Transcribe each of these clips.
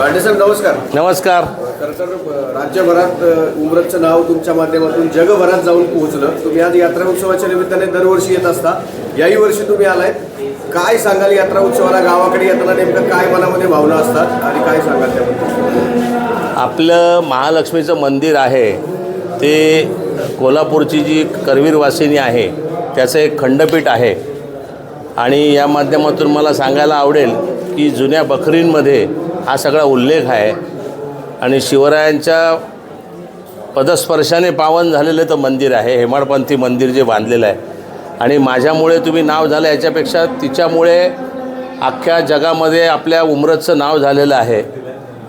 साहेब नमस्कार. नमस्कार. खरं तर राज्यभरात उमरतचं नाव तुमच्या माध्यमातून जगभरात जाऊन पोहोचलं. तुम्ही आज यात्रा उत्सवाच्या निमित्ताने दरवर्षी येत असता. याही वर्षी तुम्ही आलाय. काय सांगाल यात्रा उत्सवाला? गावाकडे येताना नेमकं काय मनामध्ये भावना असतात आणि काय सांगाल त्याबद्दल? आपलं महालक्ष्मीचं मंदिर आहे. ते कोल्हापूरची जी करवीरवासिनी आहे त्याचं एक खंडपीठ आहे. आणि या माध्यमातून मला सांगायला आवडेल की जुन्या बकरींमध्ये हा सगळा उल्लेख आहे. आणि शिवरायांच्या पदस्पर्शाने पावन झालेलं तर मंदिर आहे. हेमाडपंथी मंदिर जे बांधलेलं आहे. आणि माझ्यामुळे तुम्ही नाव झालं याच्यापेक्षा तिच्यामुळे अख्ख्या जगामध्ये आपल्या उमरतचं नाव झालेलं आहे.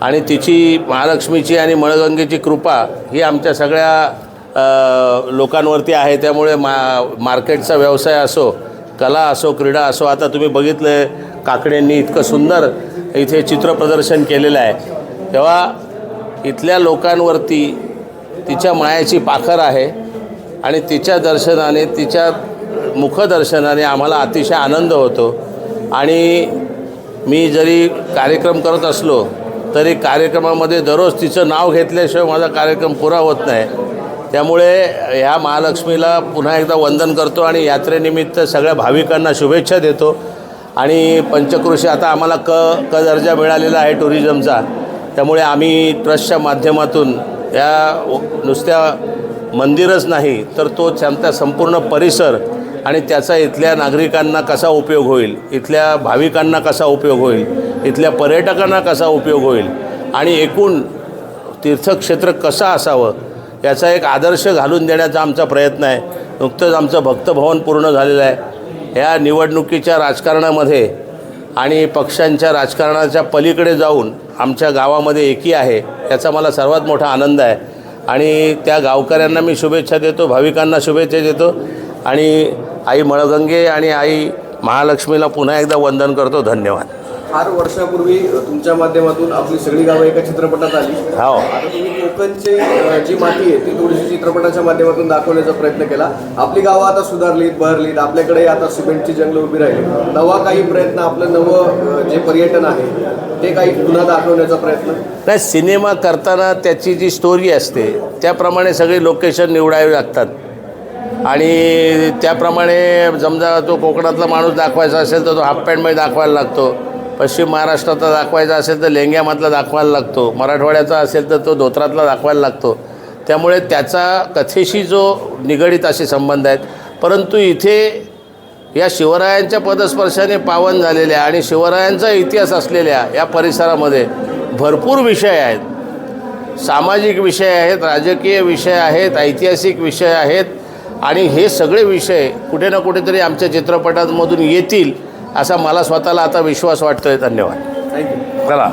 आणि तिची महालक्ष्मीची आणि मळगंगेची कृपा ही आमच्या सगळ्या लोकांवरती आहे. त्यामुळे मा मार्केटचा व्यवसाय असो कला असो क्रीडा असो आता तुम्ही बघितलं काकड्यांनी इतकं सुंदर इथे चित्रप्रदर्शन केलेलं आहे. तेव्हा इथल्या लोकांवरती तिच्या मायाची पाखर आहे आणि तिच्या दर्शनाने तिच्या मुखदर्शनाने आम्हाला अतिशय आनंद होतो. आणि मी जरी कार्यक्रम करत असलो तरी कार्यक्रमामध्ये दररोज तिचं नाव घेतल्याशिवाय माझा कार्यक्रम पुरा होत नाही. त्यामुळे ह्या महालक्ष्मीला पुन्हा एकदा वंदन करतो आणि यात्रेनिमित्त सगळ्या भाविकांना शुभेच्छा देतो. आणि पंचक्रोशी आता आम्हाला क क दर्जा मिळालेला आहे टुरिझमचा. त्यामुळे आम्ही ट्रस्टच्या माध्यमातून या नुसत्या मंदिरच नाही तर तो त्यांचा संपूर्ण परिसर आणि त्याचा इथल्या नागरिकांना कसा उपयोग होईल इथल्या भाविकांना कसा उपयोग होईल इथल्या पर्यटकांना कसा उपयोग होईल आणि एकूण तीर्थक्षेत्र कसं असावं याचा एक आदर्श घालून देण्याचा आमचा प्रयत्न आहे. नुकतंच आमचं भक्तभवन पूर्ण झालेलं आहे. या निवडणुकीच्या राजकारणामध्ये आणि पक्षांच्या राजकारणाच्या पलीकडे जाऊन आमच्या गावामध्ये एकी आहे याचा मला सर्वात मोठा आनंद आहे. आणि त्या गावकऱ्यांना मी शुभेच्छा देतो भाविकांना शुभेच्छा देतो. आणि आई मळगंगे आणि आई महालक्ष्मीला पुन्हा एकदा वंदन करतो. धन्यवाद. फार वर्षापूर्वी तुमच्या माध्यमातून आपली सगळी गावं एका चित्रपटात आली. हो. आता तुम्ही कोकणचे जी माती आहे ती थोडीशी चित्रपटाच्या माध्यमातून दाखवण्याचा प्रयत्न केला. आपली गावं आता सुधारलीत बहरलीत आपल्याकडे आता सिमेंटची जंगलं उभी राहिली. नवा काही प्रयत्न आपलं नवं जे पर्यटन आहे ते काही पुन्हा दाखवण्याचा प्रयत्न? नाही सिनेमा करताना त्याची जी स्टोरी असते त्याप्रमाणे सगळे लोकेशन निवडावे लागतात. आणि त्याप्रमाणे समजा तो कोकणातला माणूस दाखवायचा असेल तर तो हाफ पॅन्टमध्ये दाखवायला लागतो. पश्चिम महाराष्ट्रातला दाखवायचा असेल तर लेंग्यामधला दाखवायला लागतो. मराठवाड्याचा असेल तर तो धोत्रातला दाखवायला लागतो. त्यामुळे त्याचा कथेशी जो निगडीत असे संबंध आहेत परंतु इथे या शिवरायांच्या पदस्पर्शाने पावन झालेल्या आणि शिवरायांचा इतिहास असलेल्या या परिसरामध्ये भरपूर विषय आहेत. सामाजिक विषय आहेत राजकीय विषय आहेत ऐतिहासिक विषय आहेत आणि हे सगळे विषय कुठे ना कुठेतरी आमच्या चित्रपटांमधून येतील. असा मला स्वतःला आता विश्वास वाटतो आहे धन्यवाद थँक्यू चला.